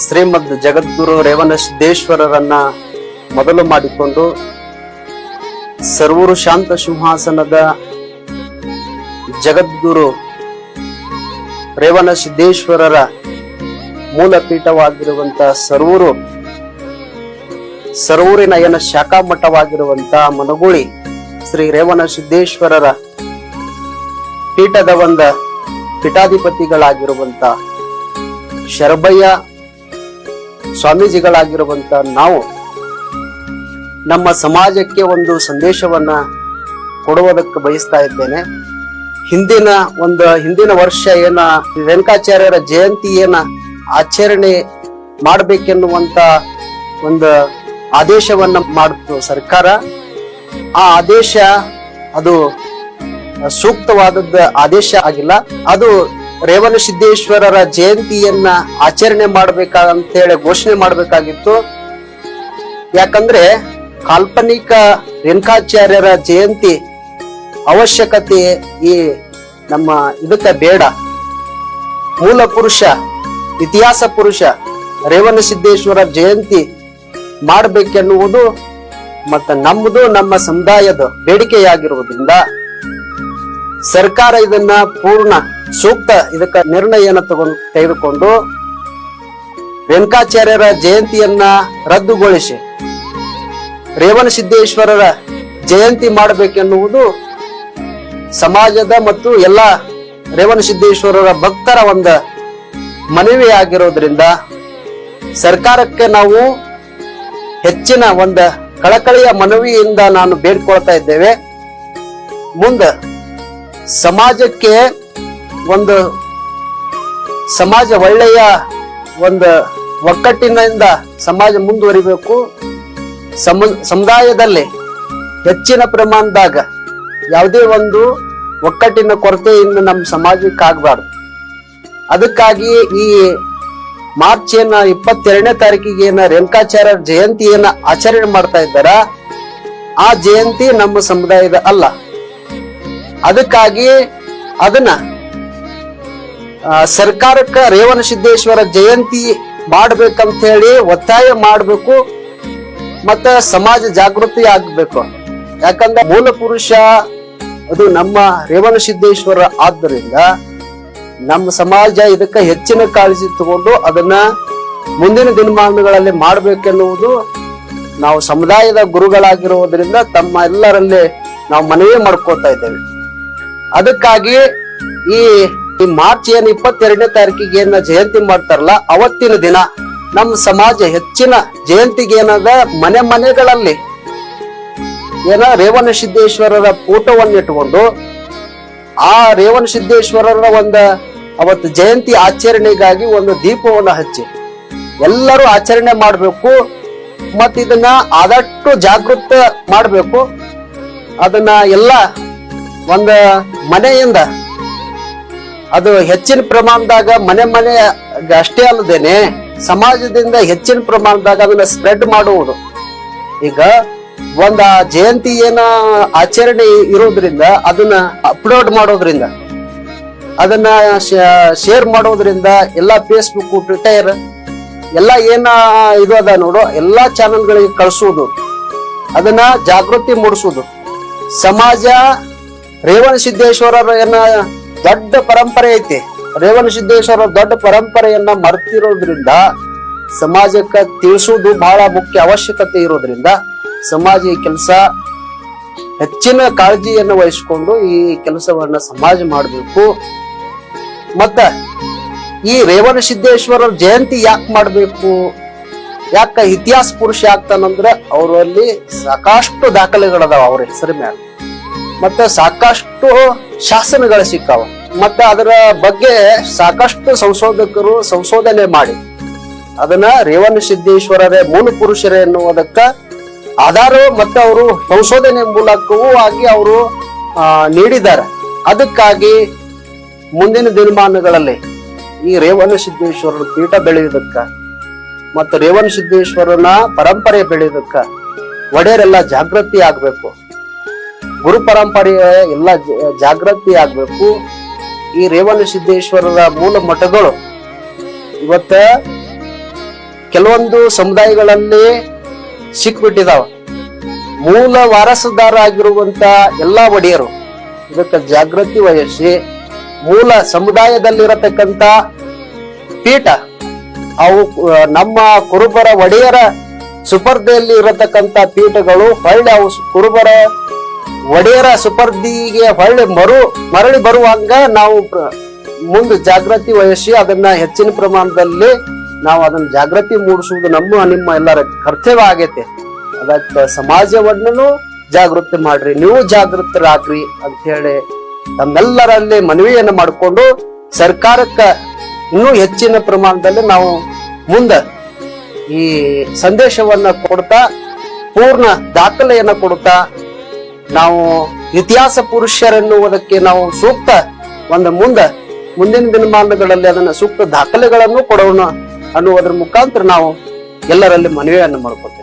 ಶ್ರೀಮದ್ ಜಗದ್ಗುರು ರೇವಣ ಸಿದ್ದೇಶ್ವರರನ್ನ ಮೊದಲು ಮಾಡಿಕೊಂಡು ಸರ್ವರು ಶಾಂತ ಸಿಂಹಾಸನದ ಜಗದ್ಗುರು ರೇವಣ ಸಿದ್ದೇಶ್ವರರ ಮೂಲ ಪೀಠವಾಗಿರುವಂತ ಸರ್ವರು ಸರ್ವೂರಿನ ಏನ ಶಾಖಾ ಮಠವಾಗಿರುವಂತ ಮನಗುಳಿ ಶ್ರೀ ರೇವಣ ಸಿದ್ದೇಶ್ವರರ ಪೀಠದ ಒಂದ ಪೀಠಾಧಿಪತಿಗಳಾಗಿರುವಂತ ಶರಭಯ್ಯ ಸ್ವಾಮೀಜಿಗಳಾಗಿರುವಂತ ನಾವು ನಮ್ಮ ಸಮಾಜಕ್ಕೆ ಒಂದು ಸಂದೇಶವನ್ನ ಕೊಡುವುದಕ್ಕೆ ಬಯಸ್ತಾ ಇದ್ದೇನೆ. ಹಿಂದಿನ ಒಂದು ಹಿಂದಿನ ವರ್ಷ ಏನ ವೆಂಕಾಚಾರ್ಯರ ಜಯಂತಿ ಏನ ಆಚರಣೆ ಮಾಡಬೇಕೆನ್ನುವಂತ ಒಂದು ಆದೇಶವನ್ನ ಮಾಡಿತು ಸರ್ಕಾರ, ಆ ಆದೇಶ ಅದು ಸೂಕ್ತವಾದದ್ದ ಆದೇಶ ಆಗಿಲ್ಲ. ಅದು ರೇವಣ ಸಿದ್ದೇಶ್ವರರ ಜಯಂತಿಯನ್ನ ಆಚರಣೆ ಮಾಡ್ಬೇಕಂತ ಹೇಳಿ ಘೋಷಣೆ ಮಾಡಬೇಕಾಗಿತ್ತು. ಯಾಕಂದ್ರೆ ಕಾಲ್ಪನಿಕ ರೇಣುಕಾಚಾರ್ಯರ ಜಯಂತಿ ಅವಶ್ಯಕತೆ ಈ ನಮ್ಮ ಇದಕ್ಕೆ ಬೇಡ. ಮೂಲ ಪುರುಷ, ಇತಿಹಾಸ ಪುರುಷ ರೇವಣ ಸಿದ್ದೇಶ್ವರ ಜಯಂತಿ ಮಾಡಬೇಕೆನ್ನುವುದು ಮತ್ತು ನಮ್ಮದು ನಮ್ಮ ಸಮುದಾಯದ ಬೇಡಿಕೆಯಾಗಿರುವುದರಿಂದ ಸರ್ಕಾರ ಇದನ್ನ ಪೂರ್ಣ ಸೂಕ್ತ ಇದಕ್ಕ ನಿರ್ಣಯನ ತಗೊಂಡು ತೆಗೆದುಕೊಂಡು ವೆಂಕಾಚಾರ್ಯರ ಜಯಂತಿಯನ್ನ ರದ್ದುಗೊಳಿಸಿ ರೇವಣ ಸಿದ್ದೇಶ್ವರರ ಜಯಂತಿ ಮಾಡಬೇಕೆನ್ನುವುದು ಸಮಾಜದ ಮತ್ತು ಎಲ್ಲ ರೇವಣ ಸಿದ್ದೇಶ್ವರರ ಭಕ್ತರ ಒಂದು ಮನವಿ ಆಗಿರೋದ್ರಿಂದ ಸರ್ಕಾರಕ್ಕೆ ನಾವು ಹೆಚ್ಚಿನ ಒಂದು ಕಳಕಳಿಯ ಮನವಿಯಿಂದ ನಾನು ಬೇಡ್ಕೊಳ್ತಾ ಇದ್ದೇವೆ. ಮುಂದೆ ಸಮಾಜಕ್ಕೆ ಒಂದು ಸಮಾಜ ಒಳ್ಳೆಯ ಒಂದು ಒಕ್ಕಟ್ಟಿನಿಂದ ಸಮಾಜ ಮುಂದುವರಿಬೇಕು. ಸಮ, ಸಮುದಾಯದಲ್ಲಿ ಹೆಚ್ಚಿನ ಪ್ರಮಾಣದಾಗ ಯಾವುದೇ ಒಂದು ಒಕ್ಕಟ್ಟಿನ ಕೊರತೆಯಿಂದ ನಮ್ಮ ಸಮಾಜಕ್ಕೆ ಆಗಬಾರ್ದು. ಅದಕ್ಕಾಗಿ ಈ ಮಾರ್ಚ್ ಏನ ಇಪ್ಪತ್ತೆರಡನೇ ತಾರೀಕಿಗೆ ಏನ ರೇಣುಕಾಚಾರ್ಯ ಜಯಂತಿಯನ್ನ ಆಚರಣೆ ಮಾಡ್ತಾ ಇದ್ದಾರ? ಆ ಜಯಂತಿ ನಮ್ಮ ಸಮುದಾಯದ ಅಲ್ಲ. ಅದಕ್ಕಾಗಿ ಅದನ್ನ ಸರ್ಕಾರಕ್ಕ ರೇವಣ ಸಿದ್ದೇಶ್ವರ ಜಯಂತಿ ಮಾಡ್ಬೇಕಂತ ಹೇಳಿ ಒತ್ತಾಯ ಮಾಡಬೇಕು ಮತ್ತ ಸಮಾಜ ಜಾಗೃತಿ ಆಗ್ಬೇಕು. ಯಾಕಂದ್ರೆ ಮೂಲ ಪುರುಷ ಅದು ನಮ್ಮ ರೇವಣ ಸಿದ್ದೇಶ್ವರ ಆದ್ದರಿಂದ ನಮ್ಮ ಸಮಾಜ ಇದಕ್ಕೆ ಹೆಚ್ಚಿನ ಕಾಳಜಿ ತಗೊಂಡು ಅದನ್ನ ಮುಂದಿನ ದಿನಮಾನಗಳಲ್ಲಿ ಮಾಡ್ಬೇಕೆನ್ನುವುದು ನಾವು ಸಮುದಾಯದ ಗುರುಗಳಾಗಿರುವುದರಿಂದ ತಮ್ಮ ಎಲ್ಲರಲ್ಲಿ ನಾವು ಮನವಿ ಮಾಡ್ಕೋತಾ ಇದ್ದೇವೆ. ಅದಕ್ಕಾಗಿ ಈ ಈ ಮಾರ್ಚ್ ಏನ್ ಇಪ್ಪತ್ತೆರಡನೇ ತಾರೀಕಿಗೆ ಏನ ಜಯಂತಿ ಮಾಡ್ತಾರಲ್ಲ, ಅವತ್ತಿನ ದಿನ ನಮ್ಮ ಸಮಾಜ ಹೆಚ್ಚಿನ ಜಯಂತಿಗೆ ಏನದ? ಮನೆ ಮನೆಗಳಲ್ಲಿ ಏನ ರೇವಣ ಸಿದ್ದೇಶ್ವರರ ಫೋಟೋವನ್ನು ಇಟ್ಕೊಂಡು ಆ ರೇವಣ ಸಿದ್ದೇಶ್ವರರ ಒಂದ ಅವತ್ತು ಜಯಂತಿ ಆಚರಣೆಗಾಗಿ ಒಂದು ದೀಪವನ್ನು ಹಚ್ಚಿ, ಎಲ್ಲರೂ ಆಚರಣೆ ಮಾಡಬೇಕು ಮತ್ತ ಇದನ್ನ ಆದಷ್ಟು ಜಾಗೃತ ಮಾಡಬೇಕು, ಅದನ್ನ ಎಲ್ಲ ಒಂದ ಮನೆಯಿಂದ ಅದು ಹೆಚ್ಚಿನ ಪ್ರಮಾಣದಾಗ ಮನೆ ಮನೆ ಅಷ್ಟೇ ಅಲ್ಲದೇನೆ ಸಮಾಜದಿಂದ ಹೆಚ್ಚಿನ ಪ್ರಮಾಣದಾಗ ಅದನ್ನ ಸ್ಪ್ರೆಡ್ ಮಾಡುವುದು. ಈಗ ಒಂದ ಜಯಂತಿ ಏನ ಆಚರಣೆ ಇರೋದ್ರಿಂದ ಅದನ್ನ ಅಪ್ಲೋಡ್ ಮಾಡೋದ್ರಿಂದ, ಅದನ್ನ ಶೇರ್ ಮಾಡೋದ್ರಿಂದ ಎಲ್ಲಾ ಫೇಸ್ಬುಕ್ ಟ್ವಿಟರ್ ಎಲ್ಲ ಏನ ಇದು ಅದ ನೋಡು, ಎಲ್ಲಾ ಚಾನೆಲ್ಗಳಿಗೆ ಕಳಿಸುವುದು, ಅದನ್ನ ಜಾಗೃತಿ ಮೂಡಿಸುವುದು. ಸಮಾಜ ರೇವಣ ಸಿದ್ದೇಶ್ವರರ ಏನ ದೊಡ್ಡ ಪರಂಪರೆ ಐತಿ. ರೇವಣ ಸಿದ್ದೇಶ್ವರ ದೊಡ್ಡ ಪರಂಪರೆಯನ್ನ ಮರ್ತಿರೋದ್ರಿಂದ ಸಮಾಜಕ್ಕೆ ತಿಳಿಸುವುದು ಬಹಳ ಮುಖ್ಯ ಅವಶ್ಯಕತೆ ಇರೋದ್ರಿಂದ ಸಮಾಜ ಈ ಕೆಲಸ ಹೆಚ್ಚಿನ ಕಾಳಜಿಯನ್ನು ವಹಿಸಿಕೊಂಡು ಈ ಕೆಲಸವನ್ನ ಸಮಾಜ ಮಾಡಬೇಕು. ಮತ್ತ ಈ ರೇವಣ ಸಿದ್ದೇಶ್ವರ ಜಯಂತಿ ಯಾಕೆ ಮಾಡಬೇಕು? ಯಾಕ ಇತಿಹಾಸ ಪುರುಷ ಆಗ್ತಾನಂದ್ರ ಅವರಲ್ಲಿ ಸಾಕಷ್ಟು ದಾಖಲೆಗಳದಾವ ಅವ್ರ ಹೆಸರ ಮ್ಯಾಲ. ಮತ್ತೆ ಸಾಕಷ್ಟು ಶಾಸನಗಳು ಸಿಕ್ಕಾವ. ಮತ್ತೆ ಅದರ ಬಗ್ಗೆ ಸಾಕಷ್ಟು ಸಂಶೋಧಕರು ಸಂಶೋಧನೆ ಮಾಡಿ. ಅದನ್ನ ರೇವಣ ಸಿದ್ದೇಶ್ವರರೇ, ಮೂಲ ಪುರುಷರೇ ಎನ್ನುವುದಕ್ಕ ಆಧಾರ ಮತ್ತೆ ಅವರು ಸಂಶೋಧನೆ ಮೂಲಕವೂ ಆಗಿ ಅವರು ನೀಡಿದ್ದಾರೆ. ಅದಕ್ಕಾಗಿ ಮುಂದಿನ ದಿನಮಾನಗಳಲ್ಲಿ ಈ ರೇವಣ ಸಿದ್ದೇಶ್ವರರ ಪೀಠ ಬೆಳೆಯುವುದಕ್ಕ ಮತ್ತು ರೇವಣ ಸಿದ್ದೇಶ್ವರನ ಪರಂಪರೆ ಬೆಳೆಯುವುದಕ್ಕ ಒಡೆಯರೆಲ್ಲ ಜಾಗೃತಿ ಆಗ್ಬೇಕು. ಗುರು ಪರಂಪರೆಯ ಎಲ್ಲ ಜಾಗೃತಿ ಆಗ್ಬೇಕು ಈ ರೇವಣ ಸಿದ್ದೇಶ್ವರರ ಮೂಲ ಮಠಗಳು ಇವತ್ತ ಕೆಲವೊಂದು ಸಮುದಾಯಗಳಲ್ಲಿ ಸಿಕ್ಬಿಟ್ಟಿದಾವ. ಮೂಲ ವಾರಸುದಾರ ಆಗಿರುವಂತ ಎಲ್ಲಾ ಒಡೆಯರು ಇದಕ್ಕೆ ಜಾಗೃತಿ ವಹಿಸಿ ಮೂಲ ಸಮುದಾಯದಲ್ಲಿರತಕ್ಕಂತ ಪೀಠ, ಅವು ನಮ್ಮ ಕುರುಬರ ಒಡೆಯರ ಸುಪರ್ದೆಯಲ್ಲಿ ಇರತಕ್ಕಂತ ಪೀಠಗಳು, ಹೊಳ್ಳಿ ಅವು ಕುರುಬರ ಒಡೆಯರ ಸುಪರ್ದಿಗೆ ಹೊಳ್ಳಿ ಮರು, ಮರಳಿ ಬರುವಾಗ ನಾವು ಮುಂದೆ ಜಾಗೃತಿ ವಹಿಸಿ ಅದನ್ನ ಹೆಚ್ಚಿನ ಪ್ರಮಾಣದಲ್ಲಿ ನಾವು ಅದನ್ನ ಜಾಗೃತಿ ಮೂಡಿಸುವುದು ನಮ್ಮ, ನಿಮ್ಮ ಎಲ್ಲರ ಕರ್ತವ್ಯ ಆಗೈತೆ. ಅದಕ್ಕೆ ಸಮಾಜವನ್ನು ಜಾಗೃತಿ ಮಾಡ್ರಿ. ನೀವು ಜಾಗೃತರಾಗ್ರಿ ಅಂತ ಹೇಳಿ ತಮ್ಮೆಲ್ಲರಲ್ಲಿ ಮನವಿಯನ್ನು ಮಾಡಿಕೊಂಡು ಸರ್ಕಾರಕ್ಕೆ ಇನ್ನೂ ಹೆಚ್ಚಿನ ಪ್ರಮಾಣದಲ್ಲಿ ನಾವು ಮುಂದೆ ಈ ಸಂದೇಶವನ್ನ ಕೊಡ್ತಾ, ಪೂರ್ಣ ದಾಖಲೆಯನ್ನ ಕೊಡ್ತಾ ನಾವು ಇತಿಹಾಸ ಪುರುಷರೆನ್ನುವುದಕ್ಕೆ ನಾವು ಸೂಕ್ತ ಒಂದು ಮುಂದೆ, ಮುಂದಿನ ದಿನಮಾನಗಳಲ್ಲಿ ಅದನ್ನ ಸೂಕ್ತ ದಾಖಲೆಗಳನ್ನು ಕೊಡೋಣ ಅನ್ನುವುದರ ಮುಖಾಂತರ ನಾವು ಎಲ್ಲರಲ್ಲಿ ಮನವಿಯನ್ನು ಮಾಡ್ಕೊತೇವೆ.